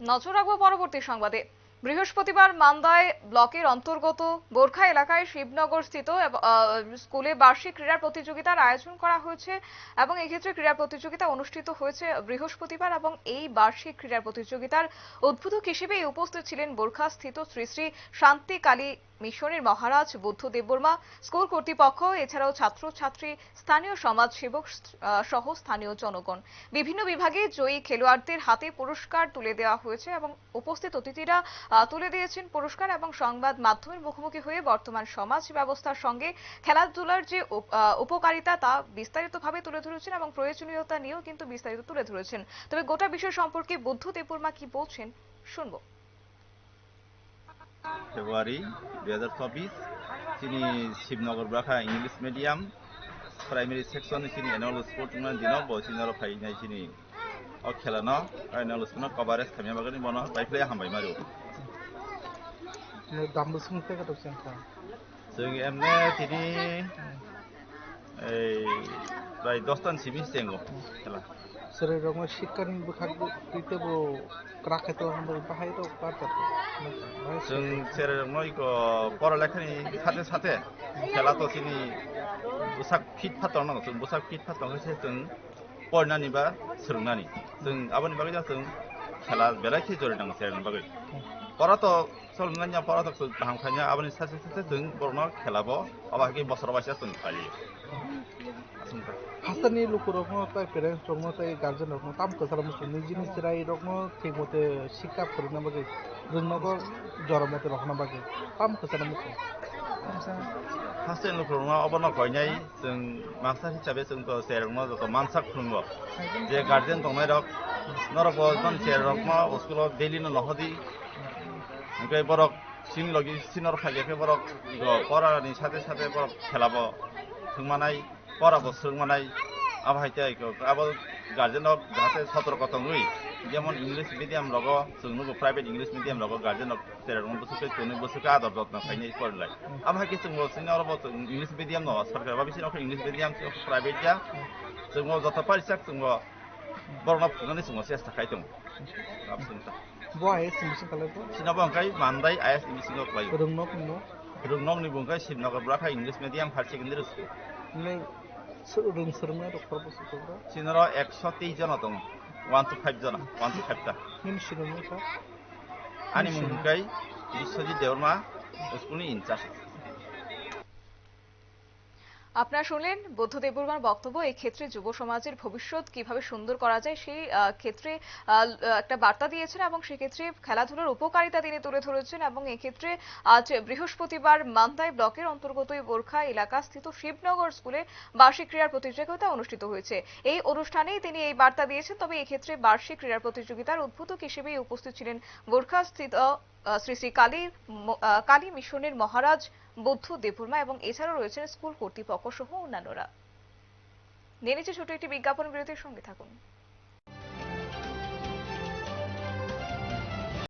নজর রাখব পরবর্তী সংবাদে। বৃহস্পতিবার মান্দায় ব্লকের অন্তর্গত বোরখা এলাকায় শিবনগর স্থিত স্কুলে বার্ষিক ক্রীড়া প্রতিযোগিতার আয়োজন করা হয়েছে এবং এক্ষেত্রে ক্রীড়া প্রতিযোগিতা অনুষ্ঠিত হয়েছে বৃহস্পতিবার এবং এই বার্ষিক ক্রীড়া প্রতিযোগিতার উদ্বোধক হিসেবে উপস্থিত ছিলেন বোরখা স্থিত শ্রী শ্রী শান্তি কালী মিশনের মহারাজ বুদ্ধ দেববর্মা স্কুল কর্তৃপক্ষ এছাড়াও ছাত্রছাত্রী স্থানীয় সমাজসেবক আহ, সহ স্থানীয় জনগণ। বিভিন্ন বিভাগে জয়ী খেলোয়াড়দের হাতে পুরস্কার তুলে দেওয়া হয়েছে এবং উপস্থিত অতিথিরা তুলে দিয়েছেন পুরস্কার এবং সংবাদ মাধ্যমের মুখোমুখি হয়ে বর্তমান সমাজ ব্যবস্থার সঙ্গে খেলাধুলার যে উপকারিতা তা বিস্তারিতভাবে তুলে ধরেছেন এবং প্রয়োজনীয়তা নিয়েও কিন্তু বিস্তারিত তুলে ধরেছেন। তবে গোটা বিষয় সম্পর্কে বুদ্ধ দেববর্মা কি বলছেন, শুনব। ফেব্রুয়ারি দু হাজার চব্বিশ, তিনি শিবনগর ব্রাখা ইংলিশ মিডিয়াম, প্রাইমারি সেকশন, তিনি এনুয়াল স্পোর্ট দিন বসিনার ফাইনাই তিনি খেলানো এনুয়াল স্পোর্ট কভারেজ খামিয়া বাগানি বনো বাইফলাই হামাই মারো গাম্বু সুং থেকে তো সেন খান সুং এমনে তিনি এই প্রায় দশটান সিমি সেঙ্গ খেলা সেরে রঙ শিক্ষান বখাগ দিতে বো ক্রাকে তো আমরা বাহাই তো পারতাম সুং সেরে রঙ ইক পড়ালেখানি সাথে সাথে খেলা তো তিনি পোশাক ফিট ফাতর নাও সুং পোশাক ফিট ফাতর হয়েছে সুং পড়নানি বা সুরুংনানি সুং আবার বাকি যা সুং খেলা বেলায় খেয়ে জড়ে নাও সেরে বাকি साथे जों बर'नो खेलाबो अबाखि बोसोराव बासिया जों फालियो आसुंथा हासारनि लुकु रङ ताइ पेरेन्टस रङ ताइ गार्जेन रङ ताम कसार मुसु निजिनि सिराय रङ ठीक मते शिक्षा फोरोंना बागै रोंनांगौ जर मते रखना बागै ताम कसार मुसु फार्स्ट टाइम लुखुरङा अबनो गयनाय जों मास्टार हिसाबै जोंथ' सेरेरनो जत' मानसा खुलुमो जे गार्जेन दंनाय रक नरक मान सेरेरकमा स्कुलाव डेलिनो नहदि ओमफ्राय এনেকৈ বৰক চিন লগি, চিনৰ খাইকে বৰক পৰানি সাথে সাথে বৰক খেলাব। সোমানাই পরাব সোমানাই আবার হাইতে আবার গার্জেনক যাতে সতর্কতা নুই যেমন ইংলিশ মিডিয়াম লগ চুনুক প্রাইভেট ইংলিশ মিডিয়াম লগ গার্জেনক তেরোন বছরকে চুনুক বছরকে আদর যত্ন খাইনি পড়লাই আবার কি চুঙ্গ সিনিয়র ইংলিশ মিডিয়াম নয় সরকার ভাবি সিনিয়র ইংলিশ মিডিয়াম প্রাইভেট যা চুঙ্গ যত পারিসাক চুঙ্গ বর্ণ ফুঙ্গনি চুঙ্গ চেষ্টা খাইতাম Bo ayas sim sing kalai ko. Sina bong kai mandai ayas sim sing ko kai. Rung nok no. Rung nok ni bong kai sim nok bra kai English medium high secondary school. Ne rung serung ne doktor bo sing ko. Sina ro 123 জন তম 1 to 5 John 1 to 5 টা। নিম Shiromani sir. আনি মুঙ্গাই Biswajit Debbarma school incharge. আপনারা শুনলেন বুদ্ধ দেববর্মার বক্তব্য, এই ক্ষেত্রে যুব সমাজের ভবিষ্যৎ কীভাবে সুন্দর করা যায় সেই ক্ষেত্রে একটা বার্তা দিয়েছেন এবং সেক্ষেত্রে খেলাধুলার উপকারিতা তিনি তুলে ধরেছেন এবং এক্ষেত্রে আজ বৃহস্পতিবার মান্দাই ব্লকের অন্তর্গত বোরখা এলাকা স্থিত শিবনগর স্কুলে বার্ষিক ক্রীড়া প্রতিযোগিতা অনুষ্ঠিত হয়েছে। এই অনুষ্ঠানেই তিনি এই বার্তা দিয়েছেন, তবে এক্ষেত্রে বার্ষিক ক্রীড়া প্রতিযোগিতার উদ্বোধক হিসেবে উপস্থিত ছিলেন বোরখা স্থিত শ্রী শ্রী কালী কালী মিশনের মহারাজ বৌদ্ধ দেবর্মা এবং এছাড়াও রয়েছেন স্কুল কর্তৃপক্ষ সহ অন্যান্যরা। নিয়ে ছোট একটি বিজ্ঞাপন বিরতির সঙ্গে থাকুন।